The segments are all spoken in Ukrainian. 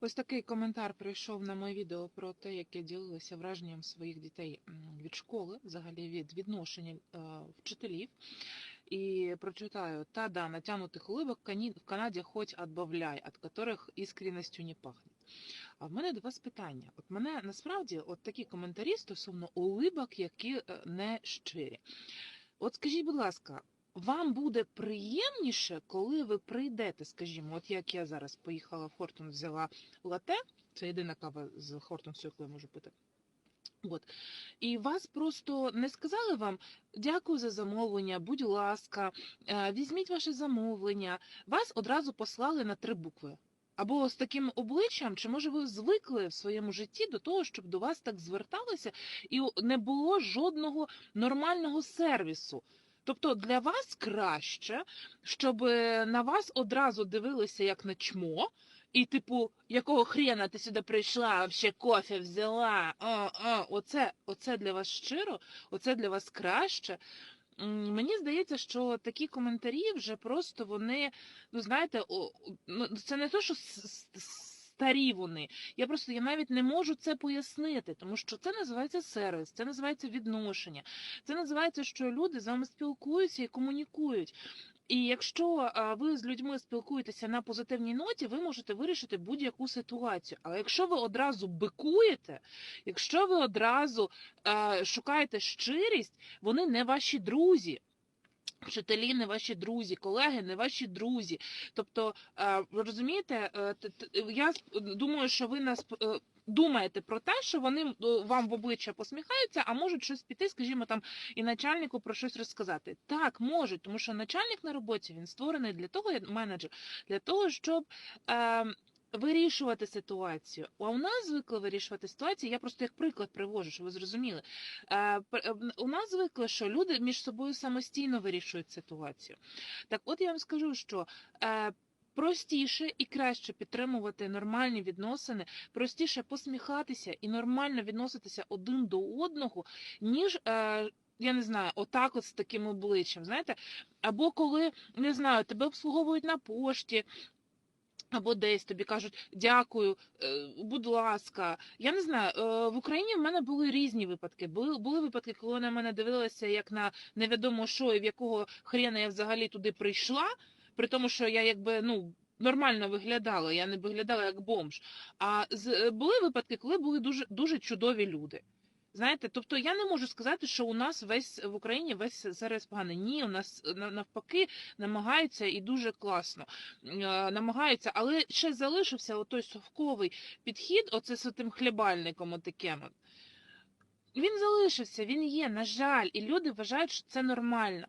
Ось такий коментар прийшов на моє відео про те, як я ділилася враженням своїх дітей м, від школи, взагалі від відношення е, вчителів. І прочитаю, та да, натянутых улыбок в Кані- в Канаді хоть отбавляй, от которых искренностью не пахне. А в мене до вас питання. От мене насправді от такі коментарі стосовно улибок, які е, не щирі. От скажіть, будь ласка, вам буде приємніше, коли ви прийдете, скажімо, от як я зараз поїхала в Хортон, взяла лате, це єдина кава з Хортонсу, яку я можу пити. От. І вас просто не сказали вам дякую за замовлення, будь ласка, е, візьміть ваше замовлення. Вас одразу послали на три букви. Або з таким обличчям, чи може ви звикли в своєму житті до того, щоб до вас так зверталися, і не було жодного нормального сервісу. Тобто для вас краще, щоб е, на вас одразу дивилися як на чмо, і типу, якого хрена ти сюди прийшла, вообще кофе взяла. А, а, оце, оце для вас щиро, оце для вас краще. Мені здається, що такі коментарі вже просто вони, ну знаєте, ну, це не то, що с- старі вони. Я просто я навіть не можу це пояснити, тому що це називається сервіс, це називається відношення, це називається, що люди з вами спілкуються і комунікують. І якщо ви з людьми спілкуєтеся на позитивній ноті, ви можете вирішити будь-яку ситуацію. Але якщо ви одразу бикуєте, якщо ви одразу шукаєте щирість, вони не ваші друзі. Вчителі не ваші друзі, колеги не ваші друзі. Тобто, е, ви розумієте, е, я думаю, що ви нас е, думаєте про те, що вони вам в обличчя посміхаються, а можуть щось піти, скажімо, там і начальнику про щось розказати. Так, можуть, тому що начальник на роботі він створений для того, менеджер, для того, щоб. Вирішувати ситуацію. А у нас звикли вирішувати ситуацію. Я просто як приклад привожу, щоб ви зрозуміли. Е, е, У нас звикли, що люди між собою самостійно вирішують ситуацію. Так, от я вам скажу, що е, простіше і краще підтримувати нормальні відносини, простіше посміхатися і нормально відноситися один до одного, ніж. Е, я не знаю, отак от з таким обличчям, знаєте, або коли не знаю, тебе обслуговують на пошті, або десь тобі кажуть дякую, е, будь ласка. Я не знаю, е, в Україні в мене були різні випадки. Були, були випадки, коли на мене дивилися як на невідомо що, і в якого хрена я взагалі туди прийшла, при тому, що я якби ну. Нормально виглядала, я не виглядала як бомж. А з е, були випадки, коли були дуже дуже чудові люди. Знаєте, тобто я не можу сказати, що у нас весь в Україні весь зараз поганий. Ні, у нас навпаки намагаються і дуже класно е, намагаються, але ще залишився отой совковий підхід, оце з тим хлібальником отаким. от. Він залишився, він є, на жаль, і люди вважають, що це нормально.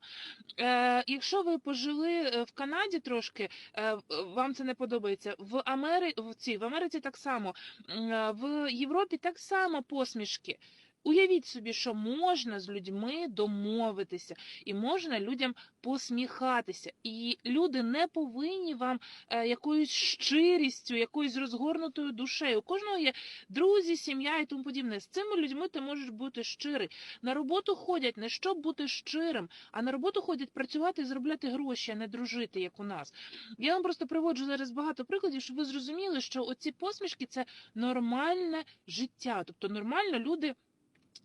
Е, якщо ви пожили е, в Канаді трошки, е, вам це не подобається. В Амери... в, цій, в Америці так само, е, в Європі так само посмішки. Уявіть собі, що можна з людьми домовитися, і можна людям посміхатися. І люди не повинні вам е, якоюсь щирістю, якоюсь розгорнутою душею. У кожного є друзі, сім'я і тому подібне. З цими людьми ти можеш бути щирий. На роботу ходять не щоб бути щирим, а на роботу ходять працювати і заробляти гроші, а не дружити, як у нас. Я вам просто приводжу зараз багато прикладів, щоб ви зрозуміли, що оці посмішки це нормальне життя. Тобто нормально люди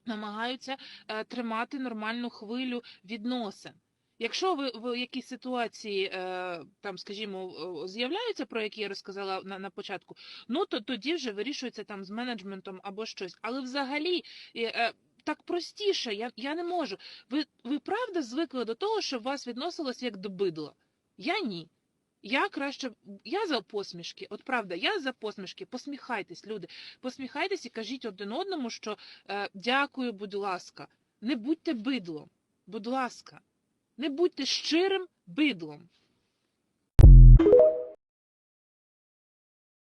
намагаються е, тримати нормальну хвилю відносин. Якщо ви в якійсь ситуації, е, там, скажімо, з'являються, про які я розказала на, на початку, ну то тоді вже вирішується там з менеджментом або щось. Але взагалі е, так простіше, я, я не можу. Ви, ви правда звикли до того, що вас відносилось як до бидла? Я ні. Я краще, я за посмішки, от правда, я за посмішки. Посміхайтесь, люди, посміхайтесь і кажіть один одному, що е, дякую, будь ласка. Не будьте бидлом, будь ласка, не будьте щирим бидлом.